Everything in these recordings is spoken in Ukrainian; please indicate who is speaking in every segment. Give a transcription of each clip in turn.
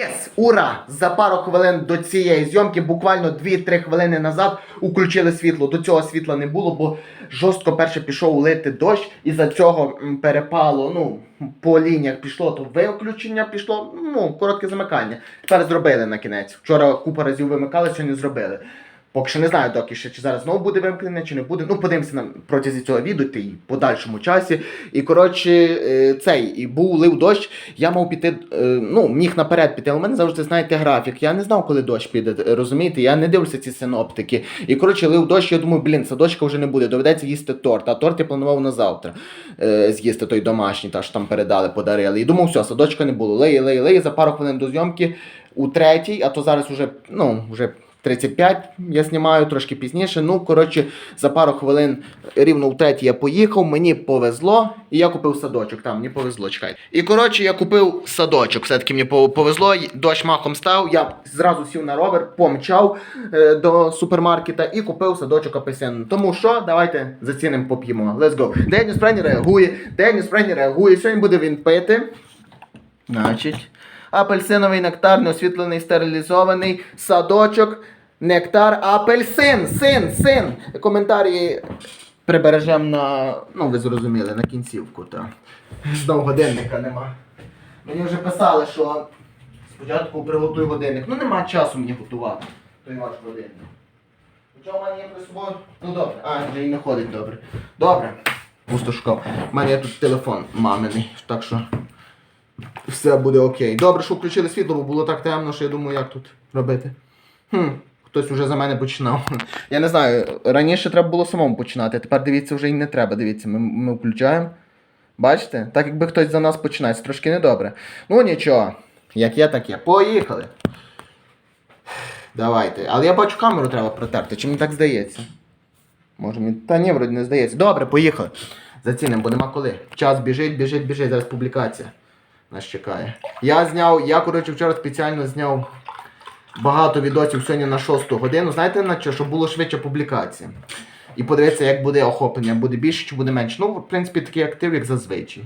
Speaker 1: Єс, ура! За пару хвилин до цієї зйомки, буквально 2-3 хвилини назад, включили світло. До цього світла не було, бо жорстко перше пішов лити дощ, і за цього перепало, ну, по лініях пішло, то виключення пішло, ну, коротке замикання. Тепер зробили на кінець. Вчора купа разів вимикали, сьогодні зробили. Поки що не знаю доки ще, чи зараз знову буде вимкнене, чи не буде. Ну, подивимося на протязі цього відео, й в подальшому часі. І коротше, е, цей, і був лив дощ, я мав піти, е, ну, міг наперед піти, але у мене завжди, знаєте, графік. Я не знав, коли дощ піде, е, розумієте? Я не дивлюся ці синоптики. І коротше, лив дощ, я думаю, блін, садочка вже не буде, доведеться їсти торт. А торт я планував на завтра з'їсти той домашній, та що там передали, подарили. І думав, все, садочка не було. Леє, леє, леє, за пару хвилин до зйомки у третій, а то зараз уже, ну, вже 35 я знімаю трошки пізніше. Ну, коротше, за пару хвилин рівно в третій я поїхав, мені повезло, і я купив садочок. Там мені повезло, чекай. І коротше, я купив садочок. Все-таки мені повезло, дощ махом став. Я зразу сів на ровер, помчав е, до супермаркета і купив садочок апельсин. Тому що, давайте зацінимо, поп'ємо. Let's go. Деніс Френі реагує, Деніс Френі реагує. Сьогодні буде він пити. Значить, апельсиновий нектар, неосвітлений, стерилізований, садочок, нектар, апельсин, син, син. Коментарі прибережемо на, ну ви зрозуміли, на кінцівку. Та. Знову годинника нема. Мені вже писали, що спочатку приготуй годинник. Ну нема часу мені готувати. Той ваш годинник. Хоча в мене є при собою. Ну добре. А, вже і не ходить добре. Добре. Пусто шукав. У мене є тут телефон маминий, так що все буде окей. Добре, що включили світло, бо було так темно, що я думаю, як тут робити. Хм, хтось уже за мене починав. Я не знаю, раніше треба було самому починати, тепер дивіться, вже і не треба. Дивіться, ми, ми включаємо. Бачите? Так якби хтось за нас починає, це трошки недобре. Ну нічого, як є, так є. Поїхали. Давайте. Але я бачу камеру треба протерти, чи мені так здається? Може мені. Та ні, вроді не здається. Добре, поїхали. Зацінимо, бо нема коли. Час біжить, біжить, біжить. Зараз публікація нас чекає. Я зняв, я, коротше, вчора спеціально зняв багато відосів сьогодні на 6 годину. Знаєте на що? Щоб було швидше публікація. І подивитися, як буде охоплення, буде більше чи буде менше. Ну, в принципі, такий актив, як зазвичай.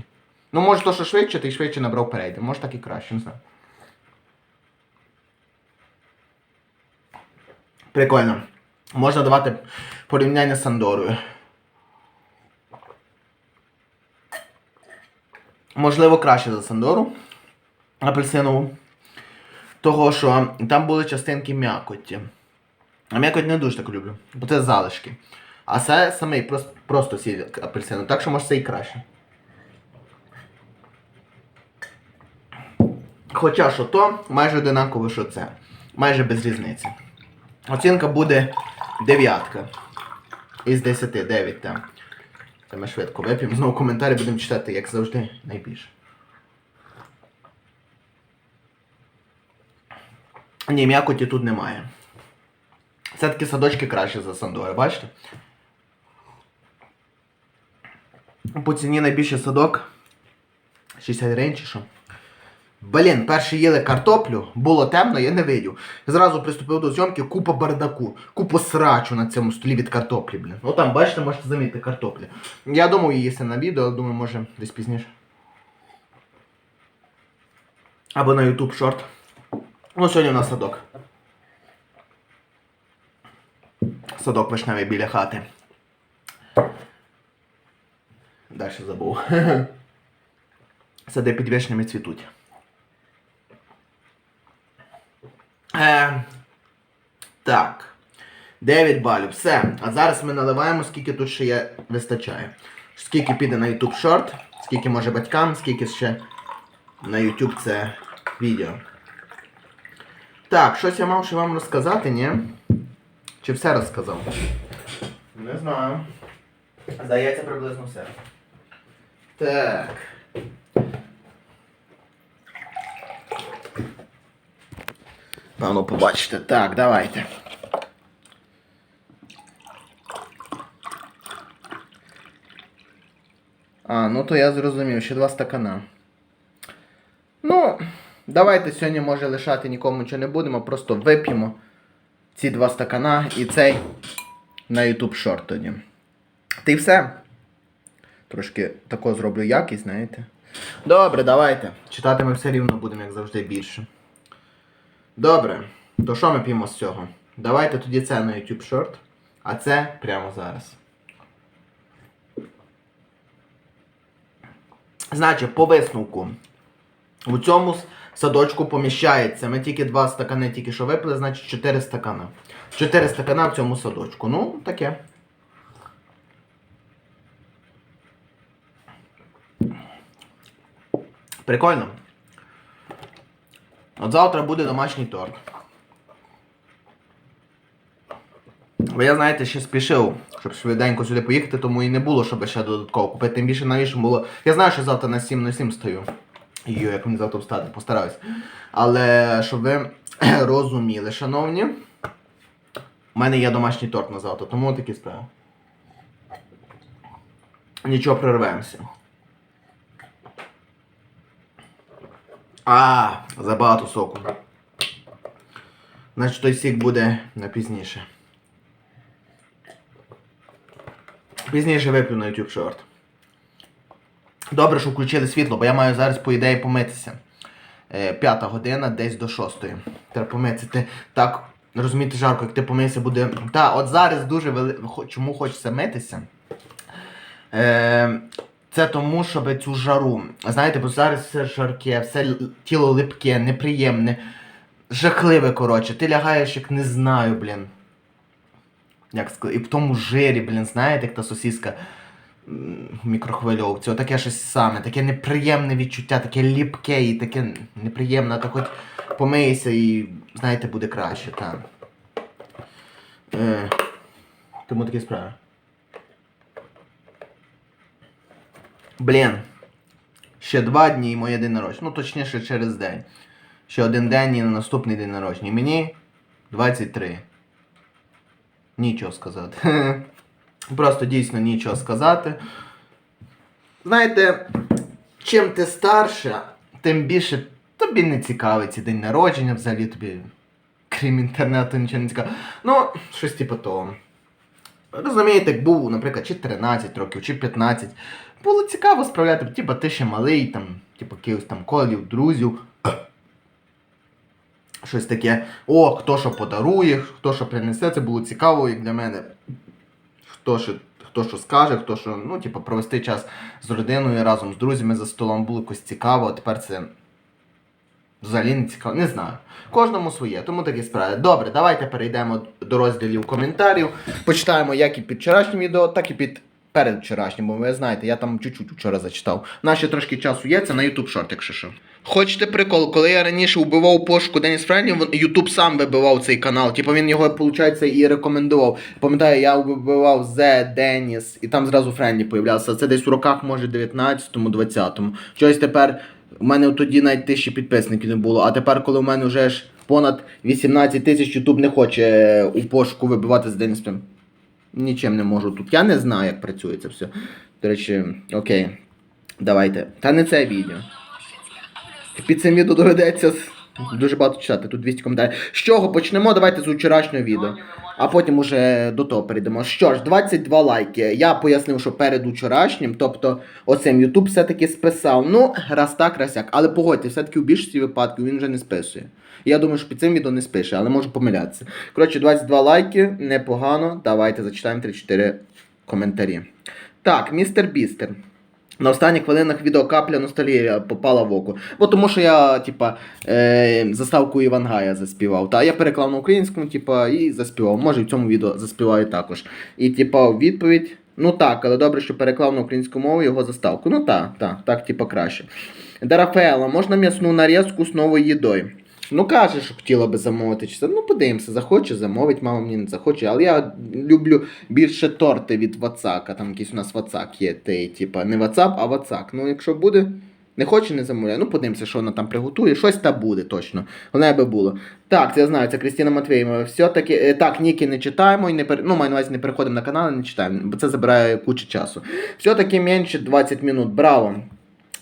Speaker 1: Ну, може, то, що швидше, ти швидше набрав перейди. Може так і краще, не знаю. Прикольно. Можна давати порівняння з Сандорою. Можливо, краще за Сандору апельсинову. Того, що там були частинки м'якоті. А м'якоть не дуже так люблю, бо це залишки. А це самий просто, просто сіль апельсину, так що може це і краще. Хоча що то, майже одинаково, що це. Майже без різниці. Оцінка буде дев'ятка. Із 10, 9 там. Це ми швидко вип'ємо. Знову коментарі будемо читати, як завжди, найбільше. Ні, м'якоті тут немає. Все-таки садочки краще за Сандори, бачите? По ціні найбільший садок 60 гривень чи що. Блін, перші їли картоплю, було темно, я не видів. Зразу приступив до зйомки, купа бардаку, купа срачу на цьому столі від картоплі, блін. Ну там, бачите, можете замітити картоплі. Я думав її їсти на відео, але думаю, може десь пізніше. Або на YouTube шорт. Ну, сьогодні у нас садок. Садок вишневий біля хати. Далі забув. Сади під вишнями цвітуть. Е, так. 9 балів. Все. А зараз ми наливаємо, скільки тут ще є вистачає. Скільки піде на YouTube шорт, скільки може батькам, скільки ще на YouTube це відео. Так, щось я мав ще вам розказати, ні? Чи все розказав? Не знаю. Здається, приблизно все. Так. Певно, побачите. Так, давайте. А, ну то я зрозумів, ще два стакана. Давайте сьогодні, може, лишати нікому нічого не будемо, просто вип'ємо ці два стакана і цей на YouTube шорт тоді. Й все. Трошки тако зроблю якість, знаєте. Добре, давайте. Читати ми все рівно будемо, як завжди, більше. Добре, то що ми п'ємо з цього? Давайте тоді це на YouTube Short, а це прямо зараз. Значить, по висновку. У цьому садочку поміщається. Ми тільки два стакани тільки що випили, значить 4 стакана. 4 стакана в цьому садочку. Ну, таке. Прикольно. От завтра буде домашній торт. Бо я, знаєте, ще спішив, щоб швиденько сюди поїхати, тому і не було, щоб ще додатково купити. Тим більше навіщо було. Я знаю, що завтра на 7 на 7 стою. Йо, як мені завтра встати, постараюсь. Але щоб ви розуміли, шановні, у мене є домашній торт на завтра, тому такі справи. Нічого прорвемося. А, забагато соку. Значить той сік буде на пізніше. Пізніше виплю на YouTube Short. Добре, що включили світло, бо я маю зараз, по ідеї, помитися. Е, П'ята година, десь до шостої. Треба помитися. Ти так, розумієте, жарко, як ти помився буде. Та, от зараз дуже вели... чому хочеться митися. Е, це тому, щоб цю жару. Знаєте, бо зараз все жарке, все тіло липке, неприємне, жахливе, коротше. Ти лягаєш, як не знаю, блін. Як сказати, і в тому жирі, блін, знаєте, як та сосіска мікрохвильовці. Отаке щось саме, таке неприємне відчуття, таке ліпке і таке неприємне, то хоч помийся і, знаєте, буде краще, так. Е, тому такі справи. Блін. Ще два дні і моє день народження. Ну, точніше, через день. Ще один день і на наступний день народження. Мені 23. Нічого сказати. Просто дійсно нічого сказати. Знаєте, чим ти старше, тим більше тобі не цікавить цей день народження, взагалі тобі, крім інтернету, нічого не цікаво. Ну, щось типу того. Розумієте, як був, наприклад, чи 13 років, чи 15. Було цікаво справляти, типа ти ще малий, там, типу, якихось там колів, друзів. Щось таке. О, хто що подарує, хто що принесе, це було цікаво як для мене. Хто що, хто що скаже, хто що, ну, типу, провести час з родиною разом з друзями за столом було якось цікаво, а тепер це взагалі не цікаво. Не знаю. Кожному своє, тому такі справи. Добре, давайте перейдемо до розділів коментарів. Почитаємо як і під вчорашнім відео, так і під перед вчорашнім, бо ви знаєте, я там чуть-чуть вчора зачитав. Ще трошки часу є, це на YouTube шорт, якщо що. Хочете прикол, коли я раніше вбивав пошуку Деніс Френдлі, YouTube сам вибивав цей канал. Типу він його, виходить, і рекомендував. Пам'ятаю, я вбивав The Деніс, і там зразу Френдлі появлявся. Це десь у роках, може, 19-му, 20-му. Щось тепер. У мене тоді навіть тисячі підписників не було, а тепер, коли у мене вже ж понад 18 тисяч, YouTube не хоче е, у пошуку вибивати з Денис Френдлі. Нічим не можу тут. Я не знаю, як працює це все. До речі, окей. Давайте. Та не це відео. Під цим відео доведеться дуже багато читати, тут 200 коментарів. З чого почнемо? Давайте з вчорашнього відео. А потім уже до того перейдемо. Що ж, 22 лайки. Я пояснив, що перед вчорашнім, тобто оцим YouTube все-таки списав. Ну, раз так, раз як. Але погодьте, все-таки у більшості випадків він вже не списує. Я думаю, що під цим відео не спише, але можу помилятися. Коротше, 22 лайки, непогано. Давайте зачитаємо 3-4 коментарі. Так, містер Бістер. На останніх хвилинах відео капля ностальгія попала в око. Бо тому що я, типа, е, заставку Івангая заспівав. Та я переклав на українському, типа, і заспівав. Може, в цьому відео заспіваю також. І, типа, відповідь. Ну так, але добре, що переклав на українську мову його заставку. Ну так, так, так, типа краще. Дарафаела, можна м'ясну нарізку з новою їдою? Ну каже, що хотіла би замовити. Чи це. Ну, подивимося, захоче, замовить, мама мені не захоче. Але я люблю більше торти від Вацака. Там якийсь у нас Вацак є, той, типа, не Вацап, а Вацак. Ну, якщо буде, не хоче, не замовляє. Ну, подивимося, що вона там приготує. Щось та буде точно. Головне би було. Так, це я знаю, це Крістіна Матвієва. Все-таки, е, так, ніки не читаємо і не пер... ну, маю на увазі, не переходимо на канал і не читаємо, бо це забирає кучу часу. Все-таки менше 20 минут. Браво!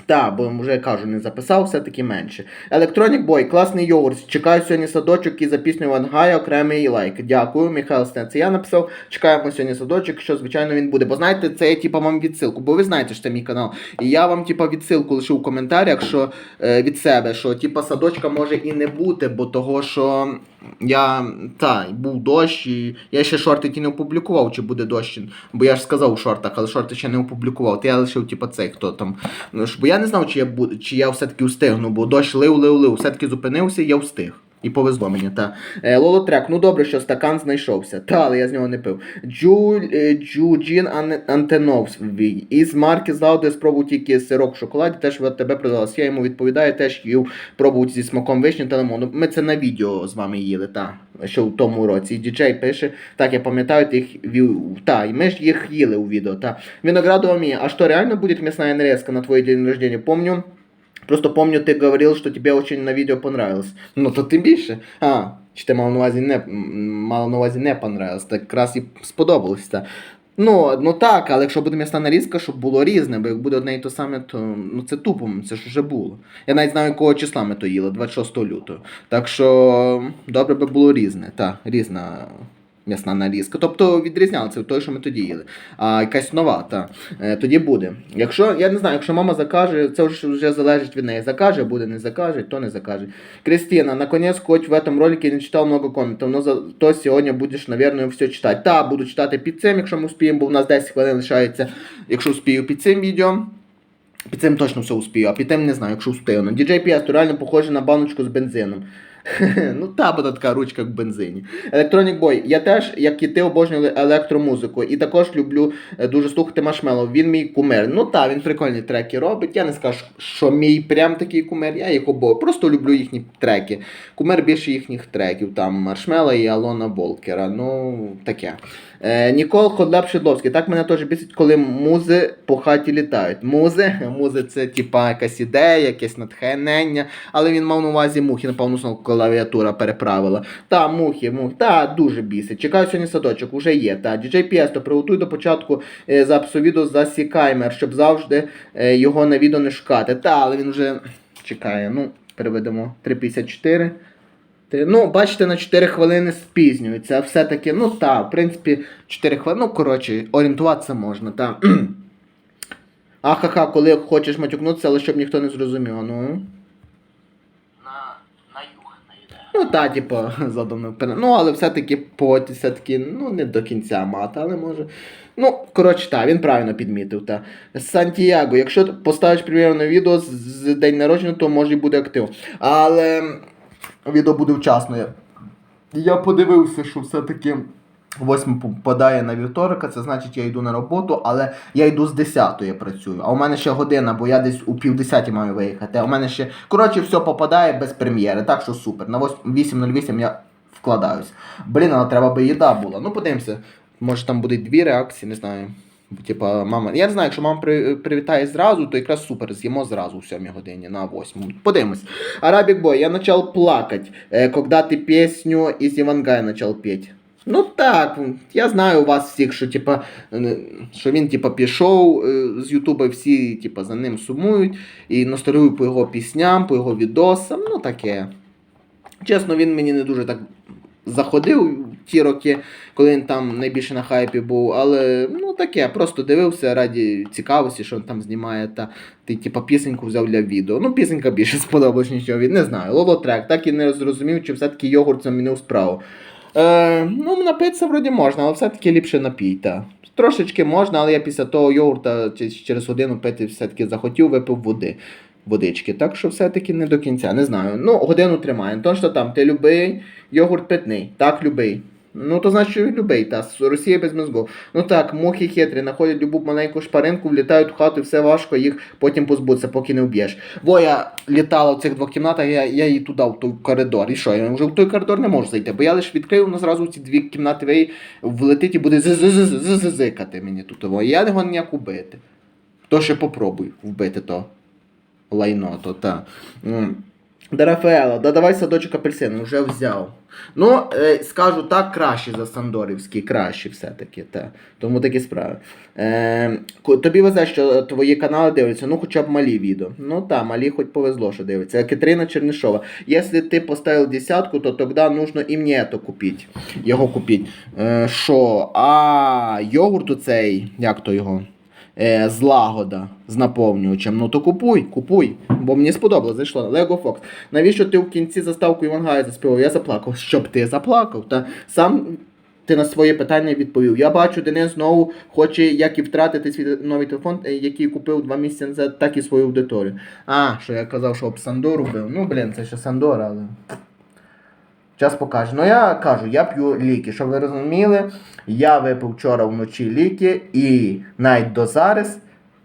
Speaker 1: Так, бо вже кажу, не записав, все-таки менше. Electronic Boy, класний йогурт. Чекаю сьогодні садочок і за пісню Вангая окремий лайк. Дякую, Михайло Стен. Це я написав. Чекаємо сьогодні садочок, що звичайно він буде. Бо знаєте, це я типа вам відсилку, бо ви знаєте, що це мій канал. І я вам типа відсилку лишу в коментарях, що е, від себе, що типа садочка може і не бути, бо того, що я та був дощ, і я ще шорти ті не опублікував, чи буде дощ. Бо я ж сказав у шортах, але шорти ще не опублікував. То я лишив, типа, цей хто там. Ну, бо я не знав, чи я чи я все-таки встигну, бо дощ лив, лив, лив. Все-таки зупинився, я встиг. І повезло мені, та. Е, Лолотрек, ну добре, що стакан знайшовся. Та, але я з нього не пив. Джу, е, Джуджін Ан- Антеновський. Із марки Злауду я спробував тільки сирок в шоколаді, теж в тебе продалась. Я йому відповідаю, теж їв пробував зі смаком вишні та лимону. Ми це на відео з вами їли, та. Що в тому році. І діджей пише, так, я пам'ятаю, ти їх вів. Та, і ми ж їх їли у відео. Та. Виноградова Мия, а что, реально будет мясная нарезка на твой день рождения? Помню, Просто помню, ти говорив, що тебе очень на відео понравилось. Ну то тим більше. А, чи ти мав на увазі не, м, мав на увазі не понравилось, так якраз і сподобалось. Та. Ну, ну так, але якщо буде м'ясна нарізка, щоб було різне, бо як буде одне і то саме, то ну це тупо, це ж вже було. Я навіть знаю, якого числа ми то їли, 26 лютого. Так що добре би було різне, та, різна м'ясна нарізка. Тобто відрізняли це той, що ми тоді їли. А якась нова, та, е, тоді буде. Якщо, я не знаю, якщо мама закаже, це вже, залежить від неї. Закаже, буде, не закаже, то не закаже. Кристина, наконец, хоть в этом ролике не читал много комментов, но зато сегодня будешь, наверное, все читать. Та, буду читати під цим, якщо ми успіємо, бо в нас 10 хвилин лишається, якщо успію під цим відео. Під цим точно все успію, а під тим не знаю, якщо встигну. DJ PS реально похоже на баночку з бензином. ну та буде така ручка в бензині. Electronic Boy. Я теж, як і ти, обожнюю електромузику. І також люблю е, дуже слухати Машмело. Він мій кумир. Ну та, він прикольні треки робить. Я не скажу, що мій прям такий кумир, я їх обоє. Просто люблю їхні треки. Кумир більше їхніх треків. Там Маршмела і Алона Волкера. Ну, таке. Е, Нікол Ходлап Шедловський. Так мене теж бісить, коли музи по хаті літають. Музи, музи це типа якась ідея, якесь натхнення, але він мав на увазі мухи, напевно, знову клавіатура переправила. Та, мухи, мухи, та дуже бісить. Чекаю сьогодні садочок, уже є. Та, DJ Piesto, приготуй до початку е, запису відео за Сікаймер, щоб завжди е, його на відео не шукати. Та, але він вже чекає. Ну, переведемо 354. Ти- Ну, бачите, на 4 хвилини спізнюється. Все-таки, ну так, в принципі, 4 хвилини. Ну, коротше, орієнтуватися можна, так. Ахаха, коли хочеш матюкнутися, але щоб ніхто не зрозумів, ну.
Speaker 2: на, на юг найде.
Speaker 1: Ну та, типу, задумно. Ну, але все-таки поті, все-таки, ну, не до кінця мати, але може. Ну, коротше, так, він правильно підмітив. Та. Сантьяго, якщо поставиш прем'єрне відео з день народження, то може і буде актив. Але відео буде вчасно. Я- подивився, що все-таки. 8 попадає на вівторок, це значить, я йду на роботу, але я йду з 10 я працюю. А у мене ще година, бо я десь у півдесяті маю виїхати. А у мене ще. Коротше, все попадає без прем'єри, так що супер. На 8.08 я вкладаюсь. Блін, але треба би їда була. Ну, подивимося. Може там будуть дві реакції, не знаю. Типа, мама. Я не знаю, якщо мама при, привітає зразу, то якраз супер, з'їмо зразу о 7 годині на 8. Подивимось. Арабік Бой, я почав плакать, е, когда ти пісню із Івангая почав петь. Ну так, я знаю у вас всіх, що типа, е, що він типа пішов е, з Ютуба, всі типа за ним сумують і ностальгують по його пісням, по його відосам, ну таке. Чесно, він мені не дуже так заходив ті роки, коли він там найбільше на хайпі був, але ну таке, просто дивився раді цікавості, що він там знімає, та ти типа пісеньку взяв для відео. Ну, пісенька більше сподобалась, нічого від не знаю. Лолотрек, так і не зрозумів, чи все-таки йогурт замінив справу. Е, ну, напитися вроді можна, але все-таки ліпше напій, та. Трошечки можна, але я після того йогурта через годину пити все-таки захотів, випив води. Водички, так що все-таки не до кінця, не знаю. Ну, годину тримає. То що там, ти любий йогурт питний, так, любий. Ну, то значить, любий, та з Росії без мозгу. Ну так, мухи хитрі, знаходять любу маленьку шпаринку, влітають в хату, і все важко їх потім позбутися, поки не вб'єш. Бо я літала в цих двох кімнатах, я, я її туди, в той коридор. І що, я вже в той коридор не можу зайти, бо я лише відкрив, воно зразу ці дві кімнати ви влетить і буде зикати мені тут. І я його ніяк убити. То ще попробуй вбити то лайно, то та. До Рафаела, да давай садочок апельсину, вже взяв. Ну, е, скажу так, краще за Сандорівський, краще все-таки. Та. Тому такі справи. Е, тобі везе, що твої канали дивляться, ну хоча б малі відео. Ну так, малі хоч повезло, що дивиться. Катерина Чернишова. Якщо ти поставив десятку, то тоді нужно і мені це купити. Його купити. Е, що? А йогурт оцей, як то його? Е, злагода з наповнювачем. Ну то купуй, купуй. Бо мені сподобалось, зайшло. Lego Fox. Навіщо ти в кінці заставку Івангая заспівав? Я заплакав. Щоб ти заплакав. Та сам ти на своє питання відповів. Я бачу, Денис знову хоче як і втратити свій новий телефон, е, який купив два місяці назад, так і свою аудиторію. А, що я казав, що об Сандору бив. Ну, блін, це ще Сандора, але. Час покаже. Ну я кажу, я п'ю ліки. Щоб ви розуміли, я випив вчора вночі ліки і навіть до зараз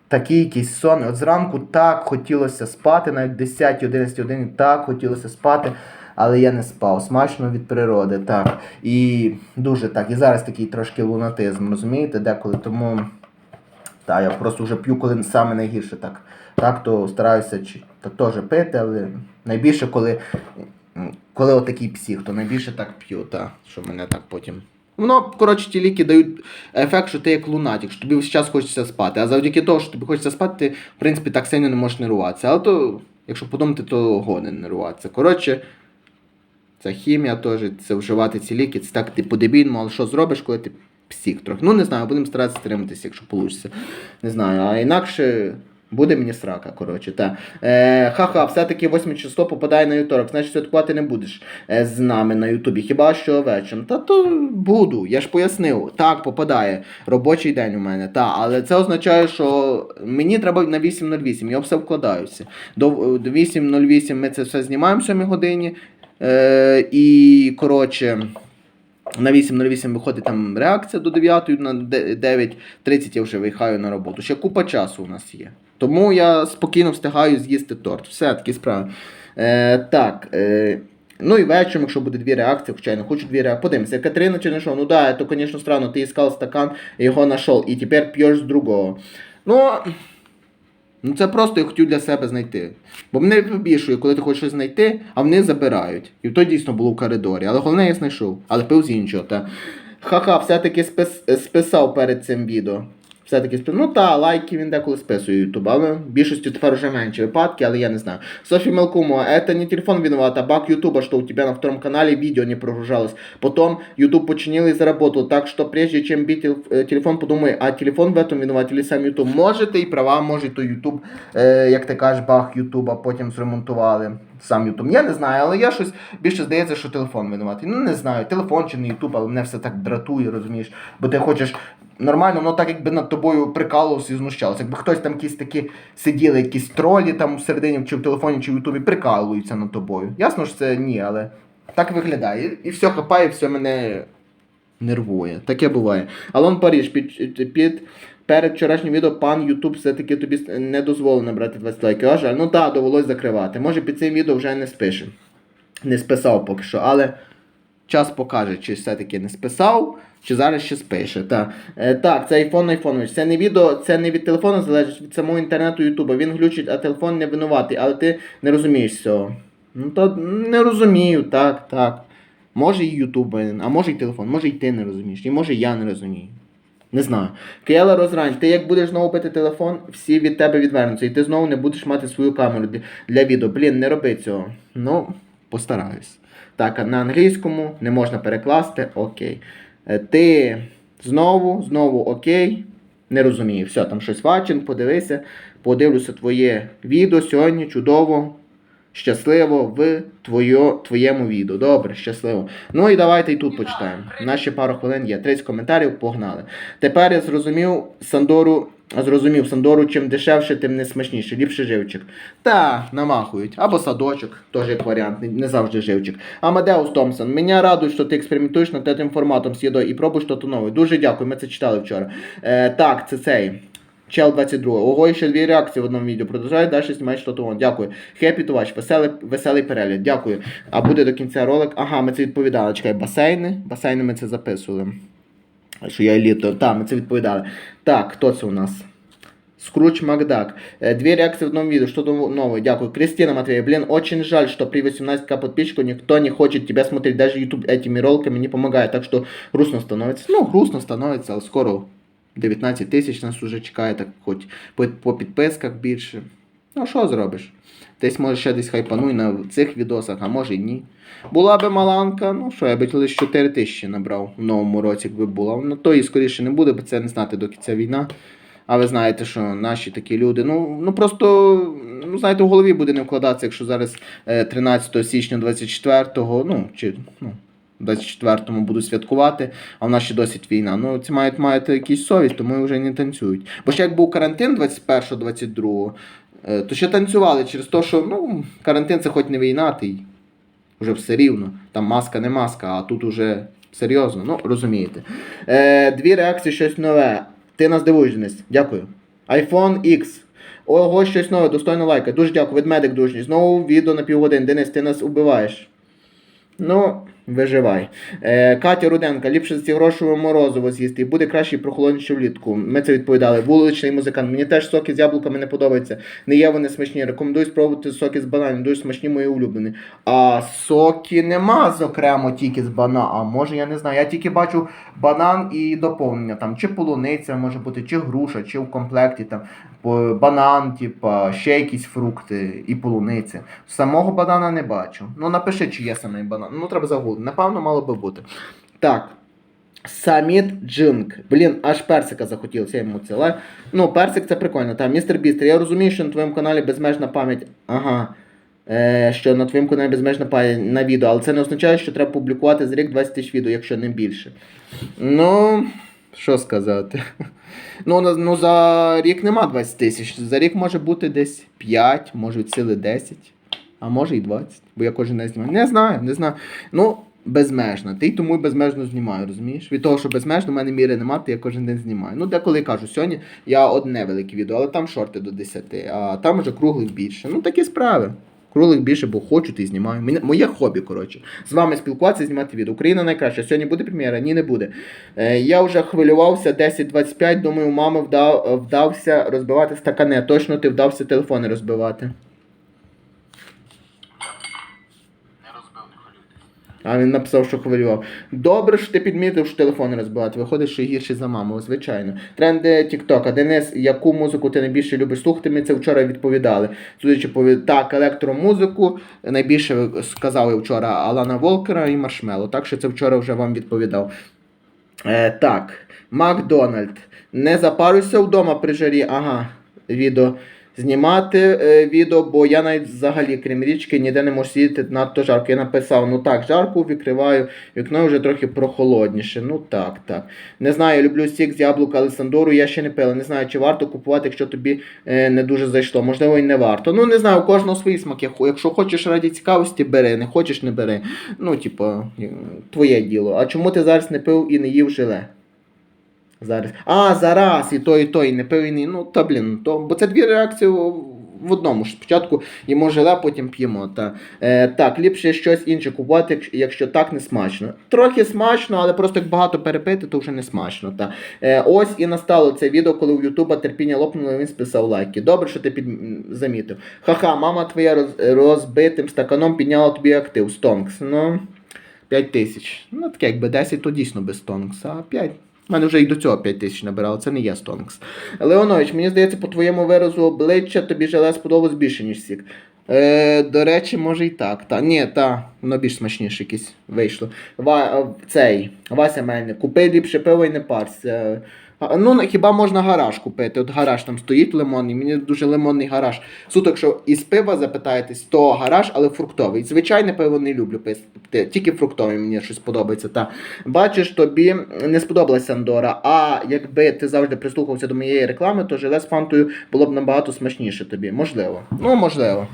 Speaker 1: такий якийсь сон. От зранку так хотілося спати, навіть 10-11 годині так хотілося спати, але я не спав. Смачно від природи, так. І дуже так. І зараз такий трошки лунатизм, розумієте, деколи. Тому та, я просто вже п'ю, коли саме найгірше так. Так, то стараюся чи- та, теж пити, але найбільше, коли, коли отакий псих, то найбільше так п'ю, та, що мене так потім. Воно, коротше, ті ліки дають ефект, що ти як лунатик, що тобі весь час хочеться спати. А завдяки того, що тобі хочеться спати, ти, в принципі, так сильно не можеш нервуватися. Але то, якщо подумати, то годен нервуватися. Коротше, це хімія теж, це вживати ці ліки, це так ти по-дебільному, але що зробиш, коли ти псих трохи. Ну, не знаю, будемо старатися стриматися, якщо вийде. Не знаю, а інакше буде мені срака, коротше. Та. Е, ха-ха, все-таки 8 число попадає на вівторок, значить святкувати не будеш е, з нами на Ютубі. Хіба що вечором? Та то буду, я ж пояснив. Так, попадає. Робочий день у мене, та, але це означає, що мені треба на 8.08, я все вкладаюся. До, до 8.08 ми це все знімаємо в 7 годині. Е, і, коротше. На 8.08 виходить там реакція до 9, на 9.30 я вже виїхаю на роботу. Ще купа часу у нас є. Тому я спокійно встигаю з'їсти торт. Все такі справи. Е, так. Е, ну і вечором, якщо буде дві реакції, хоча я не хочу дві реакції. Подивимося, Катерина Чернишов, ну да, это, конечно, странно, ты искал стакан, його нашел, і тепер п'єш з другого. Ну, Ну це просто я хотів для себе знайти. Бо мене вибішує, коли ти хочеш знайти, а вони забирають. І то дійсно було в коридорі. Але головне я знайшов. Але пив з іншого. Та. Ха-ха, все-таки спис... списав перед цим відео Все-таки списав. Ну та, лайки він деколи списує Ютуб, але в більшості тепер вже менші випадки, але я не знаю. Софі Мелкумова, это не телефон виноват, а баг Ютуба, что у тебя на втором канале видео не прогружалось. Потом Ютуб починил и заработал. Так что прежде чем бить тел- э, телефон, подумай, а телефон в этом виноват или сам Ютуб. Можете і права, може то Ютуб, е, як ти кажеш, баг Ютуба, потім зремонтували. Сам Ютуб. Я не знаю, але я щось більше здається, що телефон винуватий. Ну не знаю, телефон чи не Ютуб, але мене все так дратує, розумієш. Бо ти хочеш нормально, воно так якби над тобою прикалувався і знущався. Якби хтось там якісь такі сиділи, якісь тролі там всередині, чи в телефоні, чи в Ютубі прикалуються над тобою. Ясно що це ні, але так виглядає. І все хапає, все мене нервує. Таке буває. Алон Паріж, під, під перед вчорашнім відео пан Ютуб все-таки тобі не дозволив набрати 20 лайків. А жаль, ну так, довелось закривати. Може під цим відео вже не спише. Не списав поки що, але час покаже, чи все-таки не списав, чи зараз ще спише. Та. Е, так, це iPhone айфонович. Це не відео, це не від телефону залежить від самого інтернету Ютуба. Він глючить, а телефон не винуватий, але ти не розумієш цього. Ну то не розумію, так, так. Може і Ютуб а може і телефон, може і ти не розумієш, і може я не розумію. Не знаю. Киела Розрань, ти як будеш знову пити телефон, всі від тебе відвернуться, і ти знову не будеш мати свою камеру для відео. Блін, не роби цього. Ну, постараюсь. Так, а на англійському не можна перекласти. Окей. Е, Ти знову, знову окей. Не розумію. Все, там щось вачин, подивися. Подивлюся твоє відео сьогодні. Чудово. Щасливо в твоє, твоєму відео. Добре, щасливо. Ну і давайте і тут почитаємо. Наші пару хвилин є. 30 коментарів, погнали. Тепер я зрозумів Сандору. Зрозумів, Сандору, чим дешевше, тим не смачніше, ліпше живчик. Та, намахують. Або садочок, теж як варіант, не, завжди живчик. Амадеус Томпсон, мене радує, що ти експериментуєш над тим форматом з їдою і пробуєш щось нове. Дуже дякую, ми це читали вчора. Е, так, це цей. Чел 22. Ого, ще дві реакції в одному відео. Продовжай далі знімати що то. Дякую. Хеппі тувач, веселий, веселий перегляд. Дякую. А буде до кінця ролик. Ага, ми це відповідали. Чекай, басейни. Басейни ми це записували. Що я літо. Так, ми це відповідали. Так, хто це у нас? Скруч Макдак. Э, Две реакции в одном видео. Что-то новое. Дякую. Кристина Матвеева. Блин, очень жаль, что при 18к подписчиков никто не хочет тебя смотреть. Даже YouTube этими роликами не помогает. Так что грустно становится. Ну, грустно становится, але скоро 19 тисяч нас уже чекає, так хоч по, по підписках більше. Ну, що зробиш? Десь може ще десь хайпануй на цих відосах, а може й ні. Була би маланка, ну що, я би лише 4 тисячі набрав в новому році, якби була. Ну то і скоріше не буде, бо це не знати, доки ця війна. А ви знаєте, що наші такі люди, ну, ну просто, ну знаєте, в голові буде не вкладатися, якщо зараз е, 13 січня 24-го, ну, чи ну, 24-му будуть святкувати, а в нас ще досить війна. Ну, це мають маєте якісь совість, тому вже не танцюють. Бо ще як був карантин 21-22, е, то ще танцювали через те, що ну, карантин це хоч не війна, ти вже все рівно. Там маска не маска, а тут уже серйозно, ну розумієте. Е, дві реакції, щось нове. Ти нас дивуєш, Денис. Дякую. iPhone X. Ого, щось нове, достойно лайка. Дуже дякую, ведмедик дружній. Знову відео на півгодини. Денис, ти нас убиваєш. Ну, виживай. Е, Катя Руденка, ліпше ці грошове морозиво з'їсти буде краще і прохолодніше влітку. Ми це відповідали. Вуличний музикант. Мені теж соки з яблуками не подобаються. Не є вони смачні. Рекомендую спробувати соки з бананів. Дуже смачні мої улюблені. А соки нема, зокрема, тільки з банана. А може я не знаю. Я тільки бачу банан і доповнення. Там чи полуниця може бути, чи груша, чи в комплекті там банан, типа, ще якісь фрукти і полуниця. Самого банана не бачу. Ну напиши, чи є самий банан. Ну треба загуглити. Напевно, мало би бути. Так. Саміт Джинк. Блін, аж персика захотілося йому це. Але, ну, персик це прикольно. Та, містер Бістер, я розумію, що на твоєму каналі безмежна пам'ять. Ага. Е, що на твоєму каналі безмежна пам'ять на відео, але це не означає, що треба публікувати за рік 20 тисяч відео, якщо не більше. Ну, що сказати. Ну, ну за рік нема 20 тисяч. За рік може бути десь 5, може сили 10, а може і 20. Бо я кожен день знімаю. Не знаю, не знаю. Ну, безмежна. Ти тому й безмежно знімаю, розумієш? Від того, що безмежно, в мене міри нема, то я кожен день знімаю. Ну, деколи я кажу, сьогодні я одне велике відео, але там шорти до 10, а там вже круглих більше. Ну, такі справи. Круглих більше, бо хочу, ти знімаю. Моє хобі, коротше. З вами спілкуватися, знімати відео. Україна найкраща. Сьогодні буде прем'єра? Ні, не буде. Е, я вже хвилювався 10-25, думаю, у мами вдав, вдався розбивати стакани. Точно ти вдався телефони розбивати.
Speaker 2: Не розбив, не хвилюйтесь.
Speaker 1: А він написав, що хвилював. Добре, що ти підмітив, що телефони розбивати. Виходить, що гірше за маму, звичайно. Тренди Тіктока. Денис, яку музику ти найбільше любиш слухати? Ми це вчора відповідали. Судячи по так, електромузику найбільше сказали вчора Алана Волкера і Маршмело. Так що це вчора вже вам відповідав. Е, так, Макдональд. Не запаруйся вдома при жарі. Ага, відео. Знімати е, відео, бо я навіть взагалі, крім річки, ніде не можу сидіти надто жарко. Я написав, ну так, жарко відкриваю, вікно вже трохи прохолодніше. Ну так, так. Не знаю, люблю сік з яблука Алесандору, я ще не пила. Не знаю, чи варто купувати, якщо тобі е, не дуже зайшло. Можливо, і не варто. Ну, не знаю, у кожного свої смаки. Якщо хочеш раді цікавості, бери, не хочеш, не бери. Ну, типу, е, твоє діло. А чому ти зараз не пив і не їв желе? Зараз. А, зараз і то, і то, і не пив, і не. Ну, та блін, то, бо це дві реакції в одному. Спочатку їмо желе, потім п'ємо. Та. Е, так, ліпше щось інше купувати, якщо- так не смачно. Трохи смачно, але просто як багато перепити, то вже не смачно. Та. Е, ось і настало це відео, коли у Ютуба терпіння лопнуло, і він списав лайки. Добре, що ти під... замітив. Ха-ха, мама твоя роз... розбитим стаканом підняла тобі актив. Стонкс. Ну, 5 тисяч. Ну, таке, якби 10, то дійсно без Стонкс, а 5. У мене вже і до цього 5 тисяч набирало, це не є Стонгс. Леонович, мені здається, по твоєму виразу обличчя тобі желе сподобалось більше, ніж сік. Е, до речі, може і так. Та, ні, та, воно більш смачніше якесь вийшло. Ва, цей, Вася Мельник, купи ліпше пиво і не парся. Ну, хіба можна гараж купити? От гараж там стоїть лимонний, мені дуже лимонний гараж. Суто, якщо із пива запитаєтесь, то гараж, але фруктовий. Звичайне пиво не люблю пити, тільки фруктовий мені щось подобається. Та. Бачиш, тобі не сподобалася Андора, а якби ти завжди прислухався до моєї реклами, то желе з фантою було б набагато смачніше тобі. Можливо. Ну, можливо.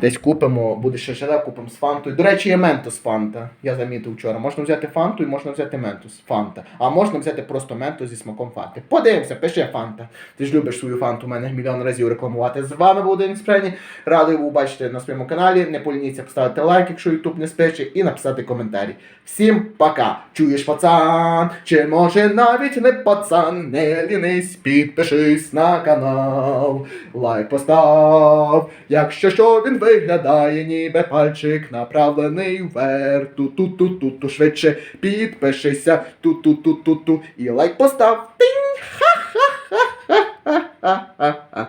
Speaker 1: Десь купимо, буде ще ще купимо з фантою. До речі, є ментос фанта. Я замітив вчора. Можна взяти фанту і можна взяти ментос фанта. А можна взяти просто ментос зі смаком фанти. Подивимося, пиши фанта. Ти ж любиш свою фанту, у мене мільйон разів рекламувати. З вами був Денис Прені. Радий був бачити на своєму каналі. Не полініться поставити лайк, якщо Ютуб не спече, і написати коментарі. Всім пока! Чуєш, пацан? Чи може навіть не пацан? Не лінись, підпишись на канал, лайк постав. Якщо що він виглядає, ніби пальчик направлений вверх. Ту-ту-ту-ту-ту, швидше підпишися. Ту-ту-ту-ту-ту і лайк постав. Тинь! Ха-ха-ха-ха-ха-ха-ха.